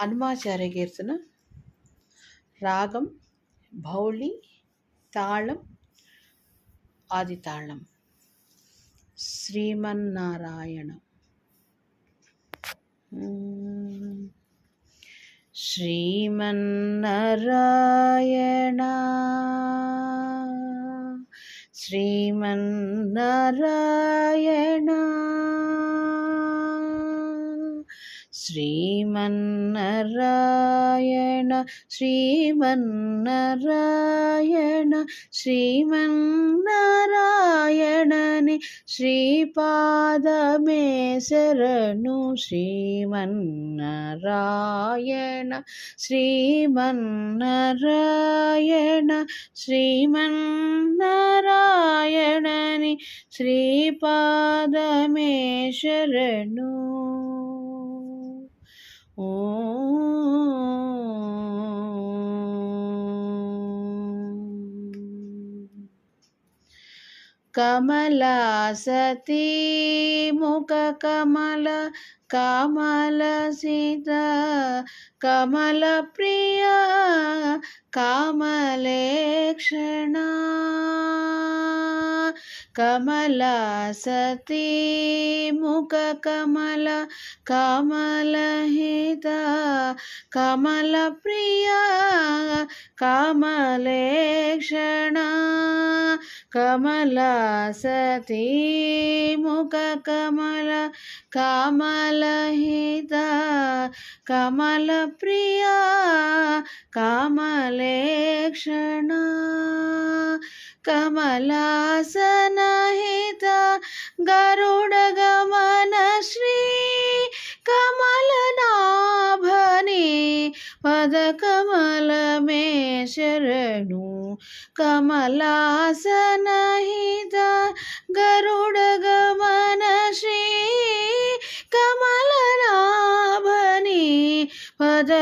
అనుమాచార్య కీర్తన రాగం భౌళి తాళం ఆది తాళం శ్రీమన్నారాయణ. శ్రీమన్నారాయణ. శ్రీమన్నారాయణ. ശ്രീമന്നരായണ ശ്രീമന്നരായണ ശ്രീമന്നരായണനെ ശ്രീപാദമേ ശരണു. ശ്രീമന്നരായണ ശ്രീമന്നരായണ ശ്രീമന്നരായണനെ ശ്രീപാദമേ ശരണു. कमला सती मुख कमल कमल मुखकमल कमल प्रिया कमलेक्षणा కమల కమల సతీ ముఖ కమల కమలహిత కమల ప్రియ కమలేక్షణ కమల సతీ ముఖ కమల కమలహిత కమల ప్రియ కమలేక్షణ కమలాసనహిత గరుడగమన శ్రీ కమలనాభని పదకమలమే శరణు కమలాసనహిత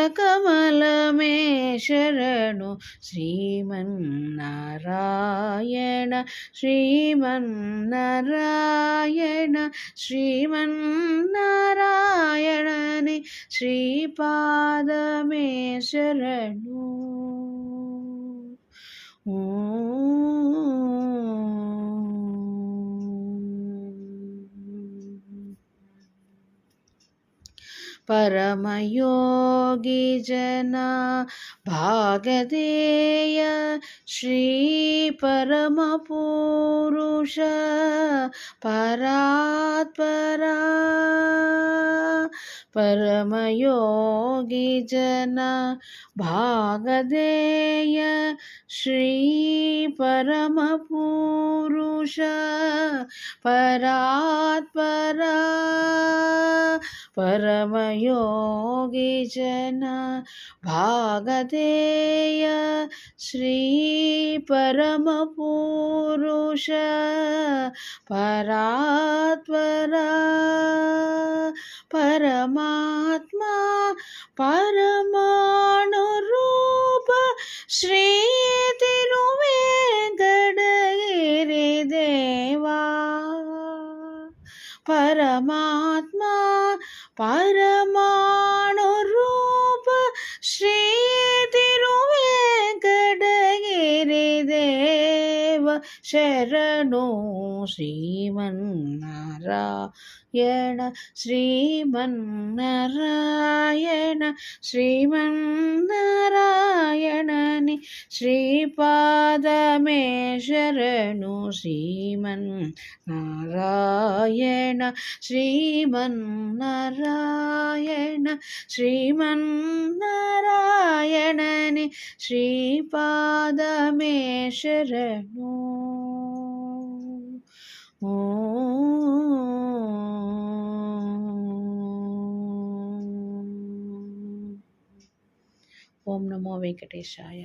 കമലമേ ശരണു. ശ്രീമന്നാരായണ ശ്രീമന്നാരായണ ശ്രീമന്നാരായണനെ ശ്രീപാദമേ ശരണു. परमयोगी जना भागधेय श्रीपरमपुरुष परात्परा परमयोगी जना भागधेय श्रीपरमपुरुष பராத்பரா பரமயோகி ஜன பாகதேய ஸ்ரீ பரமபூருஷ பராத்பரா பரமாத்மா பரமானுரூப ஸ்ரீ പരമാണുരൂപ ശ്രീതിരുവേങ്കടഗിരിദേവ ശരണോ ശ്രീമന്നാരായണ ശ്രീമന്നാരായണ ശ്രീമന്നാരായണ నీ శ్రీపాదమే శరణు శ్రీమన్ నారాయణ శ్రీమన్ నారాయణ శ్రీమన్ നാരായണനെ ശ്രീപാദമേശ്വരനു ഓ ഓം നമോ വെങ്കടേശായ